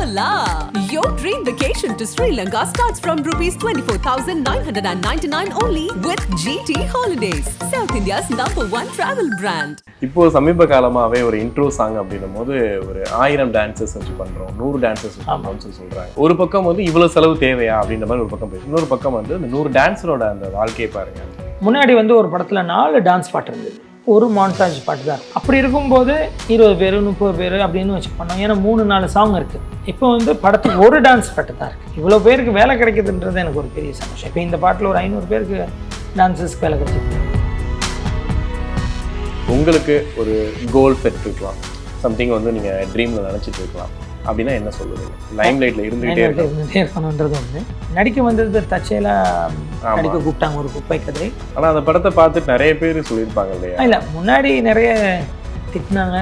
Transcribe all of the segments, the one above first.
Hola! Your dream vacation to Sri Lanka starts from rupees 24,999 only with GT Holidays, South India's number one travel brand. இப்போ சமீப காலமாவே ஒரு intro song அப்படின்னும் போது ஒரு ஆயிரம் dancers வச்சு பண்றோம் நூறு டான்சர்ஸ் வச்சு பண்றோம்னு சொல்லி சொல்றாங்க ஒரு பக்கம் வந்து இவ்வளவு செலவு தேவையா அப்படின்ற மாதிரி ஒரு பக்கம் பேசு இன்னொரு பக்கம் வந்து இந்த நூறு டான்ஸரோட அந்த வாழ்க்கையை பாருங்க முன்னாடி வந்து ஒரு படத்தில் நாலு டான்ஸ் பாட்டு இருந்தது ஒரு மான்டாஜ் பாட்டு தான். அப்படி இருக்கும்போது இருபது பேர் முப்பது பேர் அப்படின்னு வச்சு பண்ணோம் ஏன்னா மூணு நாலு சாங் இருக்குது இப்போ வந்து படத்துக்கு ஒரு டான்ஸ் பாட்டு தான் இருக்குது இவ்வளோ பேருக்கு வேலை கிடைக்குதுன்றது எனக்கு ஒரு பெரிய சந்தோஷம். இப்போ இந்த பாட்டில் ஒரு ஐநூறு பேருக்கு டான்ஸஸ்க்கு வேலை கிடைச்சிருக்கு. உங்களுக்கு ஒரு கோல் செட் இருக்கலாம். சம்திங் வந்து நீங்கள் ட்ரீமில் நினைச்சிட்டு இருக்கலாம். அப்படின்னா என்ன சொல்லுவீங்க லைம் லைட்ல இருந்துகிட்டே இருந்துகிட்டே இருக்கணுன்றது ஒன்று நடிக்க வந்தது தச்சையெல்லாம் ஆமா. நடிக்க கூப்பிட்டாங்க ஒரு குப்பை கதை. ஆனா அந்த படத்தை பார்த்துட்டு நிறைய பேர் சொல்லியிருப்பாங்க இல்லையா? இல்லை முன்னாடி நிறைய திட்டினாங்க.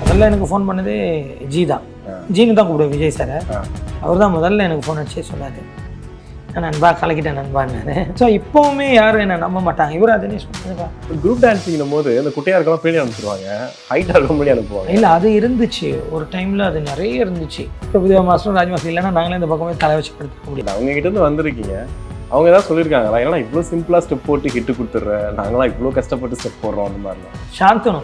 முதல்ல எனக்கு ஃபோன் பண்ணது ஜி தான் ஜீனு தான் கூப்பிடுவேன் விஜய் சாரை. அவர் தான் முதல்ல எனக்கு ஃபோன் அடிச்சே சொன்னார். நண்பா கலக்கிட்டேன் நண்பான்னு. ஸோ இப்போவுமே யாரும் என்ன நம்ப மாட்டாங்க. இவரா தினேஷ் பண்ணுறதுப்பா குரூப் டான்ஸிங்கும் போது இந்த குட்டையா இருக்கலாம் பின்னாடி அனுப்பிச்சிருவாங்க. ஹைட்டா இருக்க முன்னாடி அனுப்புவாங்க. இல்லை அது இருந்துச்சு. ஒரு டைமில் அது நிறைய இருந்துச்சு. இப்போ புதிய மாஸ்டரும் ராஜ் மாஸ்டர் இல்லைன்னா நாங்களே இந்த பக்கமே தலை வச்சு படுத்துக்க முடியும் இல்ல, அவங்க கிட்ட இருந்து வந்திருக்கீங்க. அவங்க ஏதாவது சொல்லியிருக்காங்களா ஏன்னா இவ்வளோ சிம்பிளா ஸ்டெப் போட்டு ஹிட் கொடுத்துட்றேன். நாங்களாம் இவ்வளோ கஷ்டப்பட்டு ஸ்டெப் போடுறோம் அந்த மாதிரிலாம். சாந்தனு.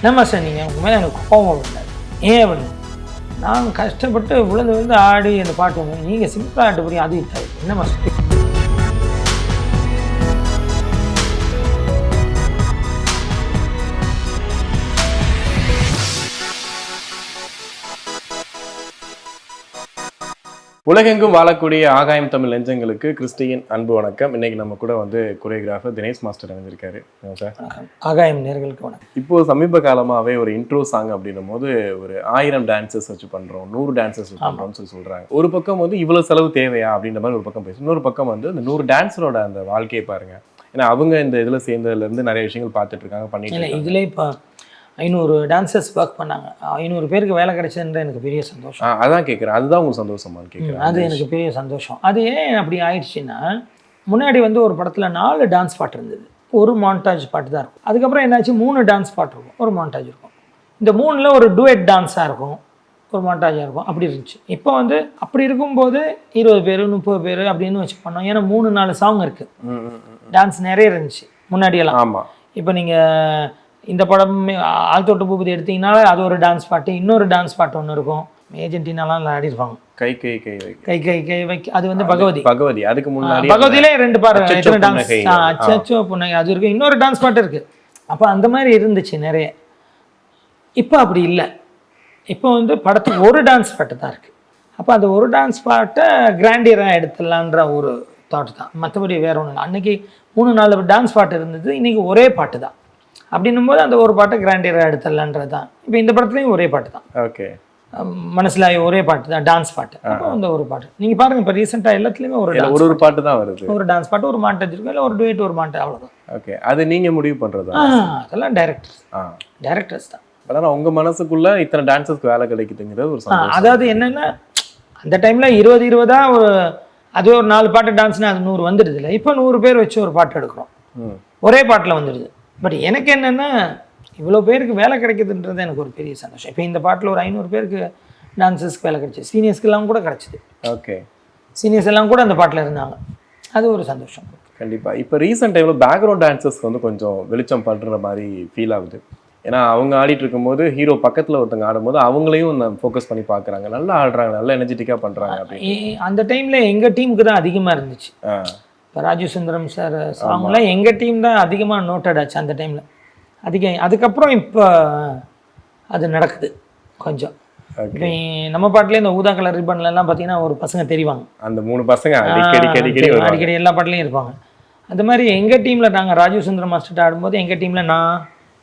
என்னம்மா சார் நீங்கள் உங்கள் மேலே எனக்கு கோபம் இல்லை ஏன் அப்படின்னு நான் கஷ்டப்பட்டு விழுந்து விழுந்து ஆடி அந்த பாட்டு நீங்கள் சிம்பிளாக ஆட்டு புரியும் அது இருக்காது என்னம்மா உலகெங்கும் வாழக்கூடிய ஆகாயம் தமிழ் நெஞ்சங்களுக்கு கிறிஸ்டியன் அன்பு வணக்கம். இன்னைக்கு நம்ம கூட வந்து கொரியோகிராஃபர் தினேஷ் மாஸ்டர் இணைஞ்சிருக்காரு. சார்? ஆகாயம் நேர்களுக்கு வணக்கம். இப்போ சமீப காலமாவே ஒரு இன்ட்ரோ சாங் அப்படின்னும் போது ஒரு ஆயிரம் டான்சர்ஸ் வச்சு பண்றோம் நூறு டான்சர்ஸ் வச்சு பண்றோம்னு சொல்லி சொல்றாங்க. ஒரு பக்கம் வந்து இவ்வளவு செலவு தேவையா அப்படின்ற மாதிரி ஒரு பக்கம் பேசு இன்னொரு பக்கம் வந்து இந்த நூறு டான்ஸரோட அந்த வாழ்க்கையை பாருங்க. ஏன்னா அவங்க இந்த இதுல சேர்ந்ததுல இருந்து நிறைய விஷயங்கள் பார்த்துட்டு இருக்காங்க பண்ணிட்டு இதில் இப்போ ஐநூறு டான்சர்ஸ் ஒர்க் பண்ணாங்க. ஐநூறு பேருக்கு வேலை கிடைச்சதுன்ற எனக்கு பெரிய சந்தோஷம். அதான் கேட்குறேன் அதுதான் உங்களுக்கு சந்தோஷமான்னு ம், கேட்குறேன் அது எனக்கு பெரிய சந்தோஷம். அது ஏன் அப்படி ஆயிடுச்சுன்னா முன்னாடி வந்து ஒரு படத்தில் நாலு டான்ஸ் பாட்டு இருந்தது. ஒரு மான்டாஜ் பாட்டு தான் இருக்கும். அதுக்கப்புறம் என்னாச்சு? மூணு டான்ஸ் பாட்டு இருக்கும். ஒரு மான்டாஜ் இருக்கும். இந்த மூணில் ஒரு டூயட் டான்ஸாக இருக்கும். ஒரு மான்டாஜாக இருக்கும். அப்படி இருந்துச்சு. இப்போ வந்து அப்படி இருக்கும்போது இருபது பேர் முப்பது பேர் அப்படின்னு வச்சு பண்ணோம். ஏன்னா மூணு நாலு சாங் இருக்குது. டான்ஸ் நிறைய இருந்துச்சு. முன்னாடியெல்லாம். ஆமா. இப்போ நீங்கள் இந்த படம் ஆழ்த்தோட்ட பூபதி எடுத்தீங்கன்னா அது ஒரு டான்ஸ் பாட்டு இன்னொரு டான்ஸ் பாட்டு ஒன்று இருக்கும். ஏஜென்டினாலாம் ஆடிருப்பாங்க கை கை கை கை கை கை வைக்க. அது வந்து பகவதி. பகவதி. அதுக்கு முன்னாடி பகவதியிலே ரெண்டு எத்தனை டான்ஸ். அச்சோ புன்னகை. அது இருக்கு. இன்னொரு டான்ஸ் பாட்டு இருக்கு. அப்போ அந்த மாதிரி இருந்துச்சு நிறைய. இப்போ அப்படி இல்லை. இப்போ வந்து படத்துக்கு ஒரு டான்ஸ் பாட்டு தான் இருக்கு. அப்போ அந்த ஒரு டான்ஸ் பாட்டை கிராண்டியராக எடுத்துடலான்ற ஒரு தாட் தான். மற்றபடி வேற ஒன்றும் இல்லை. அன்னைக்கு மூணு நாலு டான்ஸ் பாட்டு இருந்தது. இன்னைக்கு ஒரே பாட்டு தான். அப்படின்னும் போது அந்த ஒரு பாட்டை கிராண்டியராக எடுத்துடலான்றது தான் இப்போ இந்த படத்துலையும் ஒரே பாட்டு தான். ஓகே. மனசில் ஒரே பாட்டு தான் டான்ஸ் பாட்டு. அப்போ அந்த ஒரு பாட்டு. நீங்கள் பாருங்க இப்போ ரீசெண்டாக எல்லாத்துலேயுமே ஒரு ஒரு ஒரு பாட்டு. தான் வருது. ஒரு டான்ஸ் பாட்டு ஒரு மாண்டேஜ் இருக்கும் இல்லை ஒரு டுவேட் ஒரு மாண்டேஜ் அவ்வளோதான் ஓகே. அது நீங்க முடிவு பண்றதா? ஆ அதெல்லாம் டைரக்டர்ஸ் டைரக்டர்ஸ் தான். அதான் உங்க மனசுக்குள்ள இத்தனை டான்சர்ஸ்க்கு வேலை கிடைக்குதுங்கிறது ஒரு அதாவது என்னன்னா அந்த டைமில் இருபது இருபதா ஒரு அதுவே ஒரு நாலு பாட்டு டான்ஸ்னா அது நூறு வந்துடுது இல்லை. இப்போ நூறு பேர் வச்சு ஒரு பாட்டு எடுக்கிறோம். ஒரே பாட்டில் வந்துடுது. பட் எனக்கு என்னென்னா இவ்வளோ பேருக்கு வேலை கிடைக்குதுன்றது எனக்கு ஒரு பெரிய சந்தோஷம். இப்போ இந்த பாட்டில் ஒரு ஐநூறு பேருக்கு டான்சர்ஸ்க்கு வேலை கிடைச்சிது சீனியர்ஸ்க்கெல்லாம் கூட கிடச்சிது. ஓகே சீனியர்ஸ் எல்லாம் கூட அந்த பாட்டில் இருந்தாங்க. அது ஒரு சந்தோஷம். கண்டிப்பா. இப்போ ரீசெண்ட் டைம்ல பேக்ரவுண்ட் டான்சர்ஸ்க்கு வந்து கொஞ்சம் வெளிச்சம் பண்ற மாதிரி ஃபீல் ஆகுது. ஏன்னா அவங்க ஆடிட்டு இருக்கும்போது ஹீரோ பக்கத்துல ஒருத்தங்க ஆடும்போது அவங்களையும் ஃபோக்கஸ் பண்ணி பார்க்கறாங்க நல்லா ஆடுறாங்க. நல்லா எனர்ஜெட்டிக்கா பண்றாங்க அப்படின்னு. ஏ- அந்த டைமில் எங்கள் டீமுக்கு தான் அதிகமாக இருந்துச்சு. ராஜீவ் சுந்தரம் சார் சாங்லாம் எங்கள் டீம் தான் அதிகமாக நோட்டட் ஆச்சு அந்த டைமில் அதிகம் அதுக்கப்புறம் இப்போ அது நடக்குது கொஞ்சம். நம்ம பாட்டிலே இந்த ஊதா கலர் ரிப்பன்லாம் பார்த்தீங்கன்னா ஒரு பசங்க தெரிவாங்க. அந்த மூணு பசங்க அடிக்கடி எல்லா பாட்டிலையும் இருப்பாங்க. அந்த மாதிரி எங்கள் டீமில் நாங்கள் ராஜீவ் சுந்தரம் மாஸ்டர் ஆடும்போது எங்கள் டீமில் நான்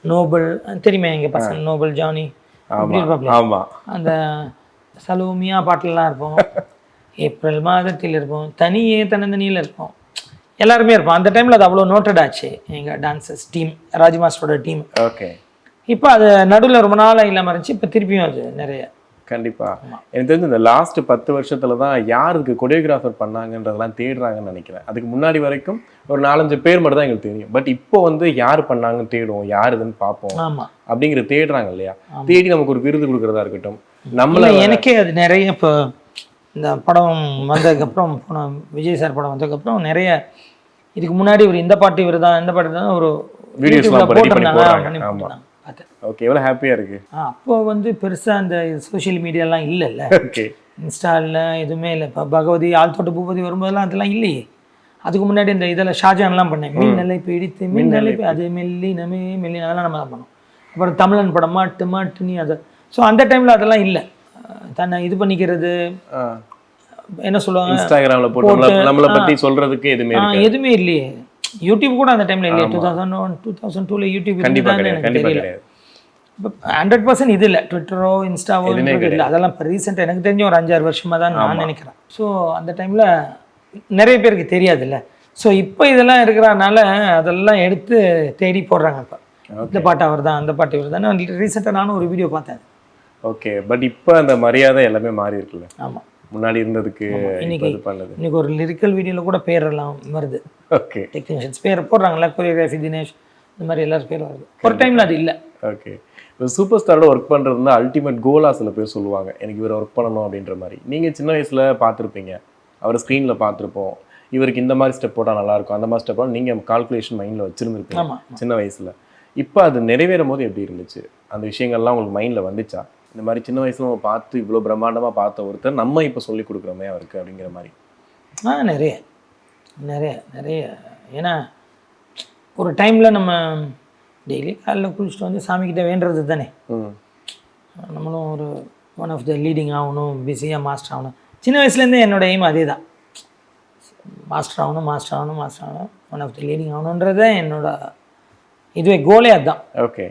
நோபல் தெரியுமே எங்கள் பசங்க? நோபல் ஜானி அந்த சலோமியா பாட்டிலலாம் இருப்போம். ஏப்ரல் மாதத்தில் இருப்போம். தனியே தன்னந்தனியில் இருப்போம். எல்லாருமே இருப்போம். அந்த டைமில் அது அவ்வளோ நோட்டட் ஆச்சு. எங்கள் டான்சர்ஸ் டீம் ராஜ் மாஸ்டரோட டீம் ஓகே இப்போ அது நடுவில் ரொம்ப நாளாக இல்லாமல் இருந்துச்சு. இப்போ திருப்பியும் அது நிறைய. கண்டிப்பா. எனக்கு தெரிஞ்சு இந்த லாஸ்ட் பத்து வருஷத்துல தான் யாருக்கு கொரியோகிராஃபர் பண்ணாங்கன்றதெல்லாம் தேடுறாங்கன்னு நினைக்கிறேன். அதுக்கு முன்னாடி வரைக்கும் ஒரு நாலஞ்சு பேர் மட்டும் தான் எங்களுக்கு தெரியும். பட் இப்போ வந்து யார் பண்ணாங்கன்னு தேடுவோம். யார் இதுன்னு பார்ப்போம். அப்படிங்கிற தேடுறாங்க இல்லையா? தேடி நமக்கு ஒரு விருது கொடுக்கறதா இருக்கட்டும். நம்மள எனக்கே அது நிறைய இப்போ இந்த படம் வந்ததுக்கப்புறம் போன விஜய் சார் படம் வந்ததுக்கப்புறம் நிறைய இதுக்கு முன்னாடி ஒரு இந்த பாட்டு இவர் தான் இந்த பாட்டு தான் ஒரு போட்டிருந்தாங்க. ஓகே எவ்வளவு ஹாப்பியா இருக்கு? ஆ, அப்போ வந்து பெருசா அந்த சோஷியல் மீடியாலாம் இல்லைல்ல. ஓகே இன்ஸ்டா இல்லை எதுவுமே இல்லை. இப்போ பகவதி ஆழ்த்தோட்ட பூபதி வரும்போதெல்லாம் அதெல்லாம் இல்லையே. அதுக்கு முன்னாடி இந்த இதில் ஷாஜான்லாம் பண்ணேன். மின்னலை பிடித்து மின்னலை பி- அது மெல்லி நமே மெல்லி அதெல்லாம் நம்ம தான் பண்ணோம். அப்புறம் தமிழன் படம் மாட்டு மாட்டு நீ அதை. ஸோ அந்த டைமில் அதெல்லாம் இல்லை. தன்னை இது பண்ணிக்கிறது. என்ன சொல்லுவாங்க? இன்ஸ்டாகிராம்ல போட்டு நம்மள- பத்தி சொல்றதுக்கு எதுவுமே எதுவுமே இல்லையே. யூடியூப் கூட அந்த டைமில் இல்லையே. Two thousand one two thousand டூவில் யூடியூப் கண்டிப்பா இருந்ததான்னு கிடையாது. எனக்கு கண்டிப்பா தெரியல. ஹண்ட்ரட் பர்சன்ட் இது இல்லை. ட்விட்டரோ இன்ஸ்டாவோ இல்லை. அதெல்லாம் இப்போ ரீசெண்டாக எனக்கு தெரிஞ்ச ஒரு அஞ்சாறு வருஷமாக தான் நான் நினைக்கிறேன். ஸோ அந்த டைமில் நிறைய பேருக்கு தெரியாதுல்ல. ஸோ இப்போ இதெல்லாம் இருக்கிறனால அதெல்லாம் எடுத்து தேடி போடுறாங்க இப்போ. இந்த பாட்டு அவர் தான் அந்த பாட்டு இவர் தான் ரீசெண்டாக நானும் ஒரு வீடியோ பார்த்தேன். ஓகே பட் இப்போ அந்த மரியாதை எல்லாமே மாறி இருக்குல்ல? ஆமாம் முன்னாடி இருந்ததுக்கு இன்னைக்கு- இது பண்ணது. இன்னைக்கு ஒரு லிரிக்கல் வீடியோவில் கூட பேரெல்லாம் வருது. ஓகே டெக்னீஷியன்ஸ் பேர் போடுறாங்களா கொரியோகிராஃபி தினேஷ் இந்த மாதிரி எல்லாரும் பேர் வருது. ஒரு டைமில் அது இல்லை. ஓகே சூப்பர் ஸ்டாரோட ஒர்க் பண்ணுறது வந்து அல்டிமேட் கோலா சில பேர் சொல்லுவாங்க. எனக்கு இவர் ஒர்க் பண்ணணும் அப்படின்ற மாதிரி. நீங்கள் சின்ன வயசில் பார்த்துருப்பீங்க. அவர் ஸ்க்ரீனில் பார்த்துருப்போம். இவருக்கு இந்த மாதிரி ஸ்டெப் போட்டால் நல்லா இருக்கும். அந்த மாதிரி ஸ்டெப் போட்டால் நீங்கள் கால்குலேஷன் மைண்டில் வச்சுருந்துருப்பீங்க. சின்ன வயசில். இப்போ அது நிறைவேறும் போது எப்படி இருந்துச்சு? அந்த விஷயங்கள்லாம் உங்களுக்கு மைண்டில் வந்துச்சா? இந்த மாதிரி சின்ன வயசுல நம்ம பார்த்து இவ்வளோ பிரம்மாண்டமாக பார்த்த ஒருத்தர் நம்ம இப்போ சொல்லி கொடுக்குறோமே அவருக்கு அப்படிங்கிற மாதிரி. ஆ நிறைய. நிறைய நிறைய. ஏன்னா ஒரு டைமில் நம்ம டெய்லி காலைல குளிச்சுட்டு வந்து சாமிக்கிட்ட வேண்டுறது தானே. நம்மளும் ஒரு ஒன் ஆஃப் த லீடிங் ஆகணும் பிஸியாக மாஸ்டர் ஆகணும். சின்ன வயசுலேருந்தே என்னோட எய்ம் அதே தான் மாஸ்டர் ஆகணும் மாஸ்டர் ஆகணும் மாஸ்டர் ஆகணும். ஒன் ஆஃப் த லீடிங் ஆகணுன்றதே என்னோட இதுவே கோலே அதுதான். ஓகே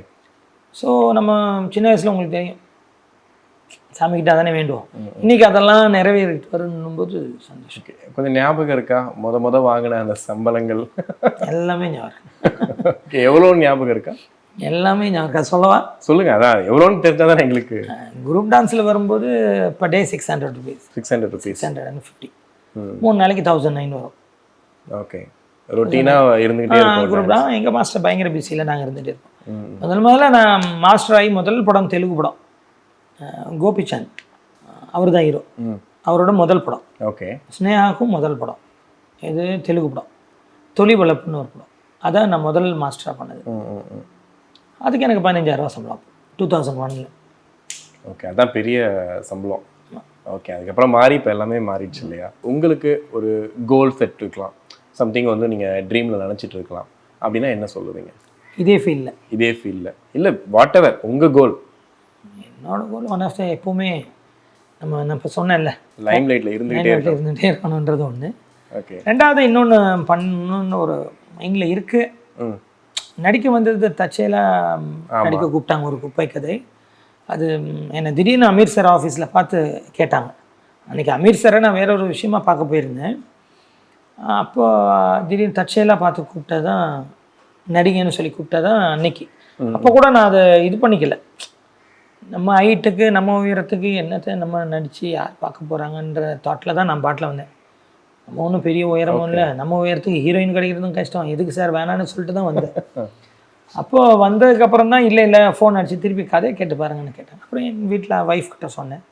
ஸோ நம்ம சின்ன வயசில் உங்களுக்கு தெரியும். சாமிக்கிட்ட தானே வேண்டுவோம் இன்னைக்கு அதெல்லாம் நிறைவேறிட்டு வரும்போது சந்தோஷம். ஓகே. கொஞ்சம் ஞாபகம் இருக்கா? முத முத வாங்கின அந்த சம்பளங்கள்? எல்லாமே ஞாபகம் எவ்வளோ ஞாபகம் இருக்கா? எல்லாமே ஞாபகம் சொல்லவா? சொல்லுங்க அதான் எவ்வளோன்னு தெரிஞ்சா தான் எங்களுக்கு குரூப் டான்ஸில் வரும்போது per day six hundred rupees six hundred rupees six hundred and fifty. மூணு நாளைக்கு தௌசண்ட் நைன் வரும். ஓகே. ரொட்டீனாக இருந்துகிட்டே இருக்கும் குரூப் தான். எங்கள் மாஸ்டர் பயங்கர பிஸியில் நாங்கள் இருந்துகிட்டே இருப்போம் ம். முதல் முதல்ல நான் மாஸ்டர் ஆகி முதல் படம் தெலுங்கு படம். கோபிச்சந்த். அவர் தான் ஹீரோ. ம். அவரோட முதல் படம். ஓகே. ஸ்னேகாவுக்கும் முதல் படம். இது தெலுங்கு படம். தொலி வளர்ப்புன்னு ஒரு படம். அதான் நான் முதல் மாஸ்டராக பண்ணது. அதுக்கு எனக்கு பதினஞ்சாயிரரூவா சம்பளம் டூ தௌசண்ட் ஒனில் ஓகே அதான் பெரிய சம்பளம். ஓகே அதுக்கப்புறம் மாறி இப்போ எல்லாமே மாறிடுச்சு இல்லையா? உங்களுக்கு ஒரு கோல் செட் இருக்கலாம். சம்திங் வந்து நீங்கள் ட்ரீமில் நினச்சிட்டு இருக்கலாம். அப்படின்னா என்ன சொல்லுவீங்க? இதே ஃபீல்டில் இதே ஃபீல்டில் இல்லை வாட் எவர் உங்கள் கோல் என்னோட கோல் ஒன் ஆஃப் த எப்போவுமே நம்ம நான் இப்போ சொன்னேன்ல. லைம் லைட்டில் இருந்துகிட்டே இருந்துகிட்டே இருக்கணுன்றது ஒன்று ஓகே ரெண்டாவது இன்னொன்று பண்ணணும்னு ஒரு மைண்டில் இருக்குது நடிக்க வந்தது தற்செயலாக நடிக்க கூப்பிட்டாங்க ஒரு குப்பை கதை. அது என்னை திடீர்னு அமீர் சார் ஆஃபீஸில் பார்த்து கேட்டாங்க. அன்றைக்கி அமீர் சாரை நான் வேற ஒரு விஷயமா பார்க்க போயிருந்தேன். அப்போ திடீர்னு தற்செயலாக பார்த்து கூப்பிட்டா தான் நடிகன்னு சொல்லி கூப்பிட்டா தான் அன்னைக்கு அப்போ கூட நான் அதை இது பண்ணிக்கல. நம்ம ஹைட்டுக்கு நம்ம உயரத்துக்கு என்னத்தை நம்ம நடித்து யார் பார்க்க போகிறாங்கன்ற தாட்டில் தான் நான் பாட்டில் வந்தேன். நம்ம ஒன்றும் பெரிய உயரமும் இல்லை. நம்ம உயரத்துக்கு ஹீரோயின் கிடைக்கிறதும் கஷ்டம். எதுக்கு சார் வேணான்னு சொல்லிட்டு தான் வந்தேன். அப்போது வந்ததுக்கப்புறம் தான் இல்லை இல்லை ஃபோன் அடிச்சு திருப்பி கதையை கேட்டு பாருங்கன்னு கேட்டேன். அப்புறம் என் வீட்டில் ஒய்ஃப் கிட்ட சொன்னேன்.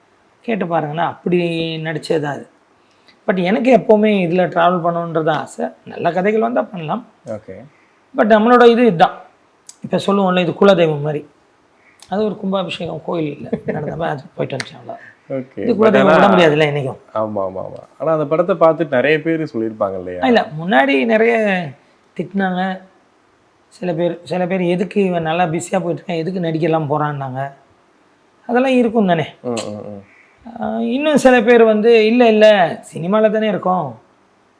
கேட்டு பாருங்கண்ணா அப்படி நடிச்சது அது. பட் எனக்கு எப்போவுமே இதில் ட்ராவல் பண்ணணுன்றது ஆசை. நல்ல கதைகள் வந்தால் பண்ணலாம். ஓகே பட் நம்மளோட இது இதுதான். இப்போ சொல்லுவோம்ல இது குலதெய்வம் மாதிரி. அது ஒரு கும்பாபிஷேகம் கோயில் இல்லை. நடந்த மாதிரி அது போயிட்டு வந்துச்சு அவ்வளோ ஓகே. இது குலதெய்வம் விட முடியாதுல்ல என்றைக்கும் ஆமாம் ஆமாம் ஆமாம் ஆனால் அந்த படத்தை பார்த்துட்டு நிறைய பேர் சொல்லியிருப்பாங்க இல்லையா? இல்லை முன்னாடி நிறைய திட்டினாங்க. சில பேர் சில பேர் எதுக்கு இவன் நல்லா பிஸியாக போயிட்டுருக்கான் எதுக்கு நடிக்கலாம் போகிறான்னாங்க அதெல்லாம் இருக்கும் தானே. இன்னும் சில பேர் வந்து இல்லை இல்லை சினிமாவில் தானே இருக்கோம்.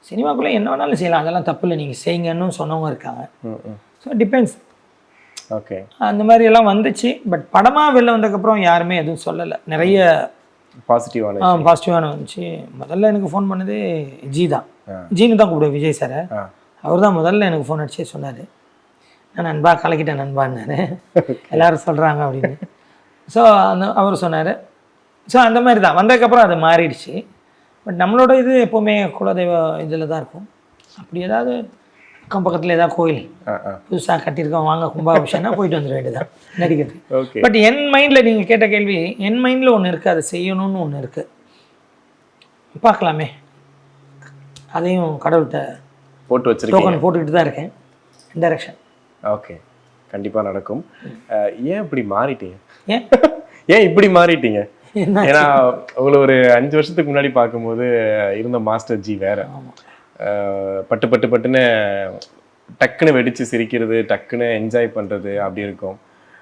சினிமாக்குள்ளே என்ன வேணாலும் செய்யலாம். அதெல்லாம் தப்பு இல்லை. நீங்கள் செய்யுங்கன்னு சொன்னவங்க இருக்காங்க. So depends okay. அந்த மாதிரி எல்லாம் வந்துச்சு. பட் படமாக வெளில வந்ததுக்கப்புறம் யாருமே எதுவும் சொல்லலை. நிறைய பாசிட்டிவான பாசிட்டிவான வந்துச்சு. முதல்ல எனக்கு ஃபோன் பண்ணது ஜி தான். ஆ. ஜீனு தான் கூப்பிடுவேன் விஜய் சாரை. ஆ. அவர் தான் முதல்ல எனக்கு ஃபோன் அடிச்சே சொன்னார். நான் நண்பா கலக்கிட்டேன் நண்பான்னாரு. எல்லாரும் சொல்கிறாங்க அப்படின்னு. ஸோ அந்த அவர் சொன்னார். ஸோ அந்த மாதிரி தான். வந்ததுக்கப்புறம் அது மாறிடுச்சு. பட் நம்மளோட இது எப்போவுமே குலதெய்வ இதில் தான் இருக்கும். அப்படி ஏதாவது அக்கம் பக்கத்தில் ஏதாவது கோயில் புதுசாக கட்டியிருக்கோம் வாங்க கும்பாபிஷேகம்னா போயிட்டு வந்துட வேண்டியதான் நடிக்கிறது பட் என் மைண்டில் நீங்கள் கேட்ட கேள்வி என் மைண்டில் ஒன்று இருக்குது அதை செய்யணும்னு ஒன்று இருக்குது பார்க்கலாமே. அதையும் கடவுள்கிட்ட போட்டு வச்சிருக்கீங்க. டோக்கன் போட்டுக்கிட்டு தான் இருக்கேன். Direction okay. கண்டிப்பா நடக்கும். ஏன் இப்படி மாறிட்டீங்க? ஏன்? ஏன் இப்படி மாறிட்டீங்க? ஏன்னா உங்களை ஒரு அஞ்சு வருஷத்துக்கு முன்னாடி பார்க்கும்போது இருந்த மாஸ்டர் ஜி வேற. பட்டு பட்டு பட்டுன்னு டக்குன்னு வெடிச்சு சிரிக்கிறது டக்குன்னு என்ஜாய் பண்றது அப்படி இருக்கும்.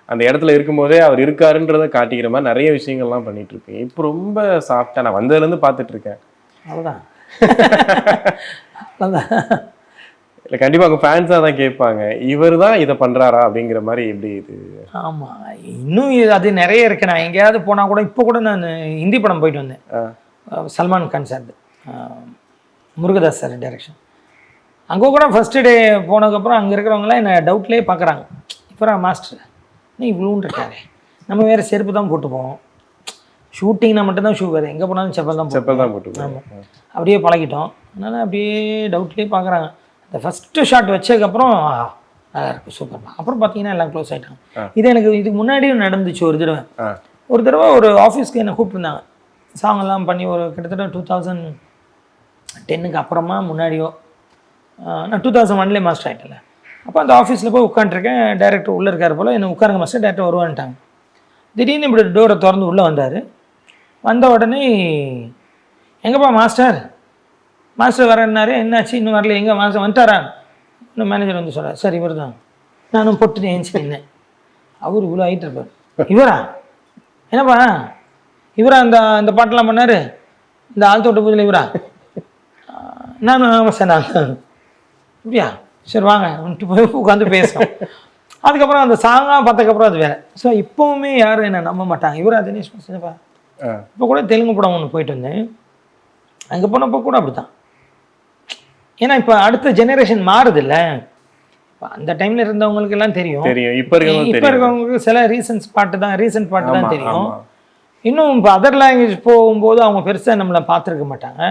அந்த இடத்துல இருக்கும்போதே அவர் இருக்காருன்றத காட்டிக்கிற மாதிரி நிறைய விஷயங்கள்லாம் பண்ணிட்டு இப்போ ரொம்ப சாஃப்டா நான் வந்ததுலேருந்து பார்த்துட்டு இருக்கேன் அவ்வளோதான் இல்லை கண்டிப்பா அவங்க ஃபேன்ஸாக தான் கேட்பாங்க. இவர் தான் இதை பண்றாரா அப்படிங்கிற மாதிரி எப்படி இது? ஆமாம் இன்னும் அது நிறைய இருக்கு. நான் எங்கேயாவது போனால் கூட இப்போ கூட நான் ஹிந்தி படம் போயிட்டு வந்தேன். Salman Khan sir Murugadoss sir direction அங்கே கூட ஃபஸ்ட்டு டே போனதுக்கப்புறம் அங்கே இருக்கிறவங்களாம் என்னை டவுட்லேயே பார்க்குறாங்க. இப்போ மாஸ்டர் நீ இவ்வளோன்னு இருக்காரு. நம்ம வேறு செருப்பு தான் போட்டு போவோம். ஷூட்டிங்னா மட்டும்தான் ஷூ வேறு. எங்கே போனாலும் செப்பல் தான் செப்பல் தான் போட்டு ஆமாம் அப்படியே பழகிட்டோம். அதனால் அப்படியே டவுட்லேயே பார்க்குறாங்க. இந்த ஃபஸ்ட்டு ஷாட் வச்சதுக்கப்புறம் நல்லா இருக்கு சூப்பர் அப்புறம் பார்த்தீங்கன்னா எல்லாம் க்ளோஸ் ஆகிட்டாங்க இது எனக்கு இதுக்கு முன்னாடியும் நடந்துச்சு ஒரு தடவை. ஒரு தடவை ஒரு ஆஃபீஸ்க்கு என்னை கூப்பிட்டுருந்தாங்க. சாங் எல்லாம் பண்ணி ஒரு கிட்டத்தட்ட டூ தௌசண்ட் டென்னுக்கு அப்புறமா முன்னாடியோ நான் டூ தௌசண்ட் ஒன்லேயே மாஸ்டர் ஆகிட்டேன்ல அப்போ அந்த ஆஃபீஸில் போய் உட்காந்துருக்கேன் டேரக்டர் உள்ளே இருக்கார் போல். என்ன உட்காருங்க மாஸ்டர் டேரக்டர் வருவான்ட்டாங்க. திடீர்னு இப்படி டோரை திறந்து உள்ளே வந்தார். வந்த உடனே எங்கேப்பா மாஸ்டர் மாஸ்டர் வரேன்னாரு. என்னாச்சு? இன்னும் வரல. எங்கே மாஸ்டர் வந்துட்டாரா? இன்னும் மேனேஜர் வந்து சொல்கிறார் சார் இவர் தான் நானும் பொட்டு ஏஞ்சி நின்னேன். அவர் இவ்வளோ ஆகிட்டு இருப்பார். இவரா? என்னப்பா? இவரா அந்த அந்த பாட்டெல்லாம் பண்ணார்? இந்த ஆள் தோட்ட பூஜையில் இவரா? நானும் ஆமாம் சார் நான் அப்படியா? சரி வாங்க போய் உட்காந்து பேசணும் அதுக்கப்புறம் அந்த சாங்காக பார்த்ததுக்கப்புறம் அது வேறு. ஸோ இப்போவுமே யாரும் என்ன நம்ப மாட்டாங்க. இவரா தினேஷ் ஆ. இப்போ கூட தெலுங்கு படம் ஒன்று போயிட்டு வந்தேன். அங்கே போனப்போ கூட அப்படி தான் ஏன்னா இப்போ அடுத்த ஜெனரேஷன் மாறுதுல்ல. இப்போ அந்த டைமில் இருந்தவங்களுக்கு எல்லாம் தெரியும். தெரியும். இப்ப இருக்கவங்களுக்கு இப்போ இருக்கவங்களுக்கு சில ரீசன்ஸ் பாட்டு தான் ரீசன்ட் பாட்டு தான் தெரியும். இன்னும் இப்போ அதர் லாங்குவேஜ் போகும்போது அவங்க பெருசாக நம்மளை பார்த்துருக்க மாட்டாங்க.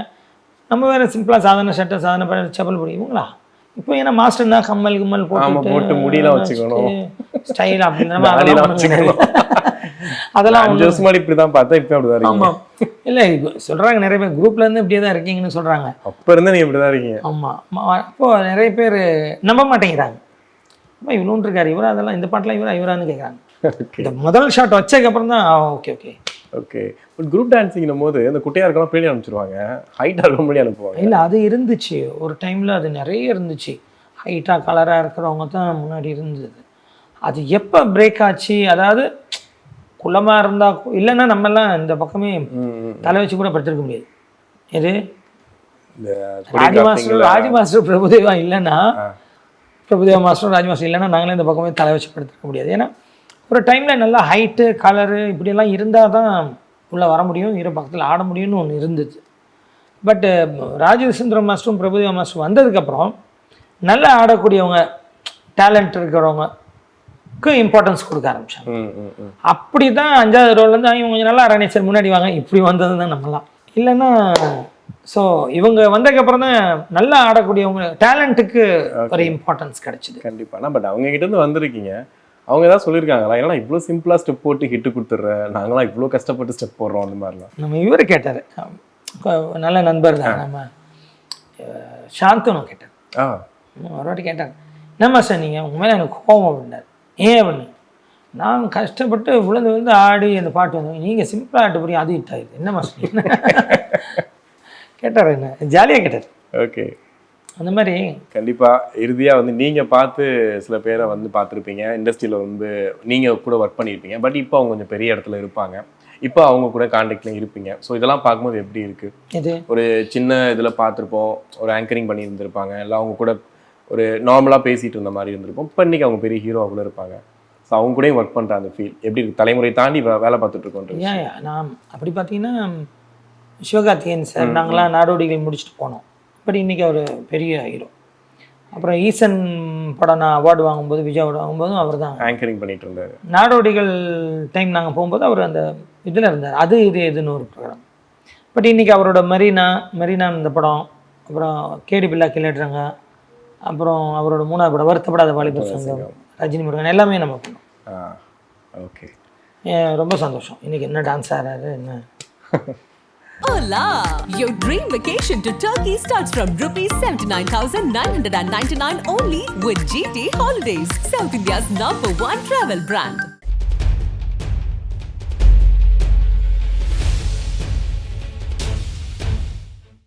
நம்ம வேற சிம்பிளாக சாதாரண சட்டை சாதாரண பண்ண செப்பல் போடி இவங்களா? இப்போ ஏன்னா மாஸ்டர்னா கம்மல் கிம்மல் ஆமா, போட்டு முடியெல்லாம் வச்சுக்கணும். ஸ்டைல் அப்படின்னு. அதெல்லாம் அஞ்சு வருஷம் முன்னாடி இப்படிதான் பார்த்தா இப்ப அப்படிதான் இருக்கீங்க. ஆமாம் இல்லை சொல்கிறாங்க நிறைய பேர் குரூப்ல இருந்து இப்படியே தான் இருக்கீங்கன்னு சொல்கிறாங்க அப்ப இருந்து நீங்க இப்படிதான் இருக்கீங்க. ஆமாம் அப்போ நிறைய பேர் நம்ப மாட்டேங்கிறாங்க. அப்போ இவ்வளோன்னு இருக்காரு இவரா அதெல்லாம் இந்த பாட்டெலாம் இவரா இவரான்னு கேட்குறாங்க இந்த முதல் ஷாட் வச்சதுக்கப்புறம் தான் okay okay okay but group டான்ஸிங்னும் போது இந்த குட்டையா இருக்கலாம் பின்னாடி அனுப்பிச்சிருவாங்க ஹைட்டா இருக்க முன்னாடி அனுப்புவாங்க. இல்லை அது இருந்துச்சு. ஒரு டைமில் அது நிறைய இருந்துச்சு. ஹைட்டாக கலராக இருக்கிறவங்க தான் முன்னாடி இருந்தது. அது எப்போ பிரேக் ஆச்சு? அதாவது குள்ளமாக இருந்தால் இல்லைன்னா நம்மலாம் இந்த பக்கமே. தலை வச்சு கூட படுத்திருக்க முடியாது. எது? ராஜ் மாஸ்டர் ராஜ் மாஸ்டர் பிரபுதேவா இல்லைன்னா. பிரபுதேவா மாஸ்டர் ராஜ் மாஸ்டர் இல்லைன்னா நாங்களே இந்த பக்கமே தலை வச்சு படுத்திருக்க முடியாது. ஏன்னா ஒரு டைமில் நல்லா ஹைட்டு கலரு இப்படியெல்லாம் இருந்தால் தான் உள்ளே வர முடியும் இரு பக்கத்தில் ஆட முடியும்னு ஒன்று இருந்தது. பட்டு ராஜீவ் சுந்தரம் மாஸ்டரும் பிரபுதேவா மாஸ்டர் வந்ததுக்கப்புறம் நல்லா ஆடக்கூடியவங்க டேலண்ட் இருக்கிறவங்களுக்கு இம்பார்ட்டன்ஸ் கொடுக்க ஆரம்பிச்சாங்க. அப்படி தான் அஞ்சாவது ரோல்லேருந்து இவங்க கொஞ்சம் நல்லா ஆராணி சார் முன்னாடி வாங்க. இப்படி வந்தது தான் நம்மலாம். இல்லைன்னா ஸோ இவங்க வந்ததுக்கப்புறம் தான் நல்லா ஆடக்கூடியவங்க டேலண்ட்டுக்கு ஒரு இம்பார்ட்டன்ஸ் கிடைச்சிது. கண்டிப்பா. பட் அவங்க கிட்ட இருந்து வந்திருக்கீங்க. அவங்க ஏதாவது சொல்லியிருக்காங்களா? ஏன்னா இவ்வளோ சிம்பிளா ஸ்டெப் போட்டு ஹிட்டு கொடுத்துட்றேன் நாங்களாம் இவ்வளோ கஷ்டப்பட்டு ஸ்டெப் போடுறோம் அந்த மாதிரிலாம். நம்ம இவர் கேட்டார். நல்ல நண்பர் தான். நம்ம அஹ், சாந்தனு கேட்டார். ஆ. ஒரு வாட்டி கேட்டார். என்னம்மா சார் நீங்கள் உங்க மேலே எனக்கு கோபம் அப்படின்னார். ஏன் அப்படின்னு? நான் கஷ்டப்பட்டு விழுந்து விழுந்து ஆடி அந்த பாட்டு வந்து நீங்கள் சிம்பிளாக ஆட்டு புரியும் அது ஹிட் ஆயிடுது. என்னம்மா சொன்னீங்க கேட்டார் என்ன? ஜாலியாக கேட்டார். ஓகே. அந்த மாதிரி. கண்டிப்பா. இறுதியா வந்து நீங்க பார்த்து சில பேரை வந்து பார்த்துருப்பீங்க. இண்டஸ்ட்ரியில வந்து நீங்க கூட ஒர்க் பண்ணியிருப்பீங்க. பட் இப்போ அவங்க கொஞ்சம் பெரிய இடத்துல இருப்பாங்க. இப்போ அவங்க கூட கான்டாக்ட்ல இருப்பீங்க. ஸோ இதெல்லாம் பார்க்கும்போது எப்படி இருக்கு? இது ஒரு சின்ன இதுல பார்த்துருப்போம். ஒரு ஆங்கரிங் பண்ணி இருந்திருப்பாங்க இல்லை அவங்க கூட ஒரு நார்மலா பேசிட்டு இருந்த மாதிரி இருந்திருப்போம். இப்போ இன்னைக்கு அவங்க பெரிய ஹீரோ கூட இருப்பாங்க. ஸோ அவங்க கூடயும் ஒர்க் பண்ற அந்த ஃபீல் எப்படி இருக்கு? தலைமுறை தாண்டி வேலை ஏன், நான் அப்படி பார்த்தீங்கன்னா சிவகார்த்திகேயன் சார் நாங்களாம் நாடோடிகள் முடிச்சுட்டு போனோம். பட் இன்னைக்கு அவர் பெரிய ஹீரோ அப்புறம் ஈசன் படம் நான் அவார்டு வாங்கும்போது விஜய் அவார்டு வாங்கும்போதும் அவர் தான். ஆங்கரிங் பண்ணிட்டு இருந்தாரு. நாடோடிகள் டைம் நாங்கள் போகும்போது அவர் அந்த இதில் இருந்தார். அது இது எதுன்னு ஒரு ப்ரோக்ராம் பட் இன்றைக்கி அவரோட மெரினா மெரினா இந்த படம் அப்புறம் கேடி பில்லா கிளட்டுறாங்க அப்புறம் அவரோட மூணாவது படம் வருத்தப்படாத வாலிபர் சங்கம் ரஜினி முருகன் எல்லாமே நம்ம பண்ணோம். ஓகே ரொம்ப சந்தோஷம். இன்றைக்கி என்ன டான்ஸ் ஆடுறாரு என்ன? Hola! Your dream vacation to Turkey starts from rupees 79,999 only with GT Holidays, South India's number one travel brand.